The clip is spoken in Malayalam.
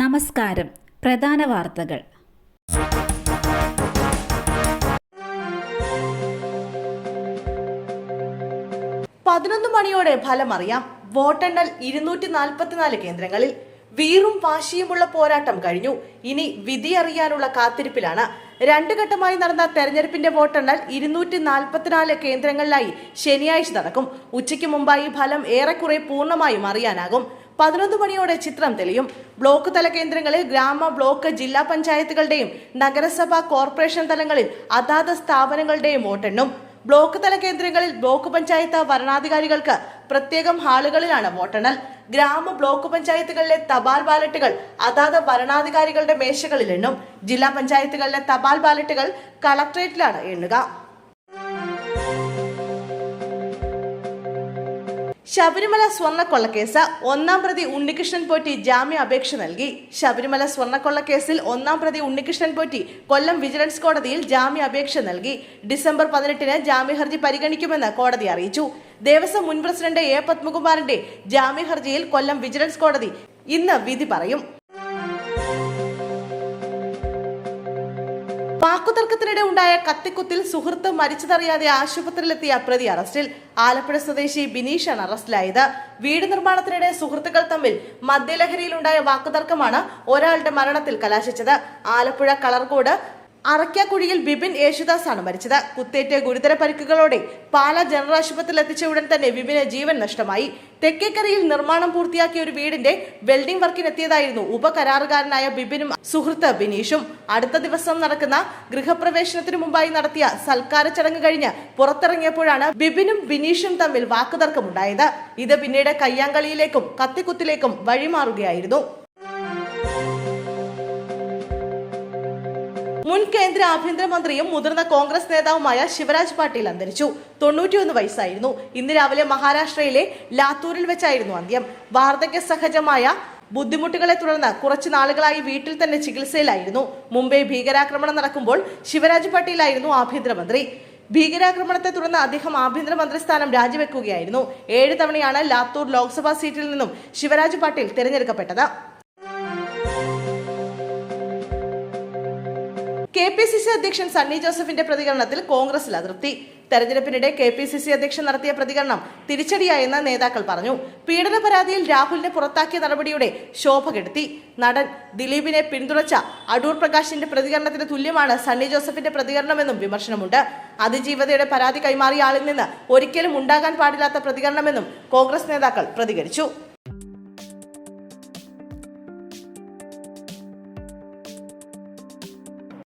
നമസ്കാരം. പ്രധാന വാർത്തകൾ. പതിനൊന്ന് മണിയോടെ ഫലമറിയാം. വോട്ടെണ്ണൽ ഇരുന്നൂറ്റി നാൽപ്പത്തിനാല് കേന്ദ്രങ്ങളിൽ വീറും വാശിയുമുള്ള പോരാട്ടം കഴിഞ്ഞു. ഇനി വിധി അറിയാനുള്ള കാത്തിരിപ്പിലാണ്. രണ്ടു ഘട്ടമായി നടന്ന തെരഞ്ഞെടുപ്പിന്റെ വോട്ടെണ്ണൽ ഇരുന്നൂറ്റി നാൽപ്പത്തിനാല് കേന്ദ്രങ്ങളിലായി ശനിയാഴ്ച നടക്കും. ഉച്ചയ്ക്ക് മുമ്പായി ഫലം ഏറെക്കുറെ പൂർണമായും അറിയാനാകും. പതിനൊന്ന് മണിയോടെ ചിത്രം തെളിയും. ബ്ലോക്ക് തല കേന്ദ്രങ്ങളിൽ ഗ്രാമ ബ്ലോക്ക് ജില്ലാ പഞ്ചായത്തുകളുടെയും നഗരസഭ കോർപ്പറേഷൻ തലങ്ങളിൽ അതാത് സ്ഥാപനങ്ങളുടെയും വോട്ടെണ്ണും. ബ്ലോക്ക് തല കേന്ദ്രങ്ങളിൽ ബ്ലോക്ക് പഞ്ചായത്ത് വരണാധികാരികൾക്ക് പ്രത്യേകം ഹാളുകളിലാണ് വോട്ടെണ്ണൽ. ഗ്രാമ ബ്ലോക്ക് പഞ്ചായത്തുകളിലെ തപാൽ ബാലറ്റുകൾ അതാത് വരണാധികാരികളുടെ മേശകളിൽ എണ്ണും. ജില്ലാ പഞ്ചായത്തുകളിലെ തപാൽ ബാലറ്റുകൾ കളക്ട്രേറ്റിലാണ് എണ്ണുക. ശബരിമല സ്വർണക്കൊള്ളക്കേസ് ഒന്നാം പ്രതി ഉണ്ണികൃഷ്ണൻ പോറ്റി ജാമ്യ അപേക്ഷ നൽകി. ശബരിമല സ്വർണക്കൊള്ളക്കേസിൽ ഒന്നാം പ്രതി ഉണ്ണികൃഷ്ണൻ പോറ്റി കൊല്ലം വിജിലൻസ് കോടതിയിൽ ജാമ്യ അപേക്ഷ നൽകി. ഡിസംബർ പതിനെട്ടിന് ജാമ്യഹർജി പരിഗണിക്കുമെന്ന് കോടതി അറിയിച്ചു. ദേവസ്വം മുൻ പ്രസിഡന്റ് എ പത്മകുമാറിന്റെ ജാമ്യഹർജിയിൽ കൊല്ലം വിജിലൻസ് കോടതി ഇന്ന് വിധി പറയും. വാക്കുതർക്കത്തിനിടെ ഉണ്ടായ കത്തിക്കുത്തിൽ സുഹൃത്ത് മരിച്ചതറിയാതെ ആശുപത്രിയിലെത്തിയ പ്രതി അറസ്റ്റിൽ ആലപ്പുഴ സ്വദേശി ബിനീഷാണ് അറസ്റ്റിലായത്. വീട് നിർമ്മാണത്തിനിടെ സുഹൃത്തുക്കൾ തമ്മിൽ മദ്യലഹരിയിലുണ്ടായ വാക്കുതർക്കമാണ് ഒരാളുടെ മരണത്തിൽ കലാശിച്ചത്. ആലപ്പുഴ കളർകോട് അറയ്ക്കാക്കുഴിയിൽ ബിപിൻ യേശുദാസ് ആണ് മരിച്ചത്. കുത്തേറ്റ് ഗുരുതര പരിക്കുകളോടെ പാല ജനറൽ ആശുപത്രിയിൽ എത്തിച്ച ഉടൻ തന്നെ ബിപിന് ജീവൻ നഷ്ടമായി. തെക്കേക്കരയിൽ നിർമ്മാണം പൂർത്തിയാക്കിയ ഒരു വീടിന്റെ വെൽഡിംഗ് വർക്കിനെത്തിയതായിരുന്നു ഉപകരാറുകാരനായ ബിപിനും സുഹൃത്ത് ബിനീഷും അടുത്ത ദിവസം നടക്കുന്ന ഗൃഹപ്രവേശനത്തിനു മുമ്പായി നടത്തിയ സൽക്കാര ചടങ്ങ് കഴിഞ്ഞ് പുറത്തിറങ്ങിയപ്പോഴാണ് ബിപിനും ബിനീഷും തമ്മിൽ വാക്കുതർക്കമുണ്ടായത്. ഇത് പിന്നീട് കയ്യാങ്കളിയിലേക്കും കത്തിക്കുത്തിലേക്കും വഴിമാറുകയായിരുന്നു. മുൻ കേന്ദ്ര ആഭ്യന്തരമന്ത്രിയും മുതിർന്ന കോൺഗ്രസ് നേതാവുമായ ശിവരാജ് പാട്ടീൽ അന്തരിച്ചു. തൊണ്ണൂറ്റിയൊന്ന് വയസ്സായിരുന്നു. ഇന്ന് രാവിലെ മഹാരാഷ്ട്രയിലെ ലാത്തൂരിൽ വെച്ചായിരുന്നു അന്ത്യം. വാർദ്ധക്യ സഹജമായ ബുദ്ധിമുട്ടുകളെ തുടർന്ന് കുറച്ചു നാളുകളായി വീട്ടിൽ തന്നെ ചികിത്സയിലായിരുന്നു. മുംബൈ ഭീകരാക്രമണം നടക്കുമ്പോൾ ശിവരാജ് പാട്ടീലായിരുന്നു ആഭ്യന്തരമന്ത്രി. ഭീകരാക്രമണത്തെ തുടർന്ന് അദ്ദേഹം ആഭ്യന്തരമന്ത്രി സ്ഥാനം രാജിവെക്കുകയായിരുന്നു. ഏഴ് തവണയാണ് ലാത്തൂർ ലോക്സഭാ സീറ്റിൽ നിന്നും ശിവരാജ് പാട്ടീൽ തിരഞ്ഞെടുക്കപ്പെട്ടത്. കെ പി സി സി അധ്യക്ഷൻ സണ്ണി ജോസഫിന്റെ പ്രതികരണത്തിൽ കോൺഗ്രസിൽ അതൃപ്തി തെരഞ്ഞെടുപ്പിനിടെ കെ പി സി സി അധ്യക്ഷൻ നടത്തിയ പ്രതികരണം തിരിച്ചടിയായെന്ന് നേതാക്കൾ പറഞ്ഞു. പീഡന പരാതിയിൽ രാഹുലിനെ പുറത്താക്കിയ നടപടിയുടെ ശോഭ കെടുത്തി. നടൻ ദിലീപിനെ പിന്തുണച്ച അടൂർ പ്രകാശിന്റെ പ്രതികരണത്തിന് തുല്യമാണ് സണ്ണി ജോസഫിന്റെ പ്രതികരണമെന്നും വിമർശനമുണ്ട്. അതിജീവതയുടെ പരാതി കൈമാറിയ ആളിൽ നിന്ന് ഒരിക്കലും ഉണ്ടാകാൻ പാടില്ലാത്ത പ്രതികരണമെന്നും കോൺഗ്രസ് നേതാക്കൾ പ്രതികരിച്ചു.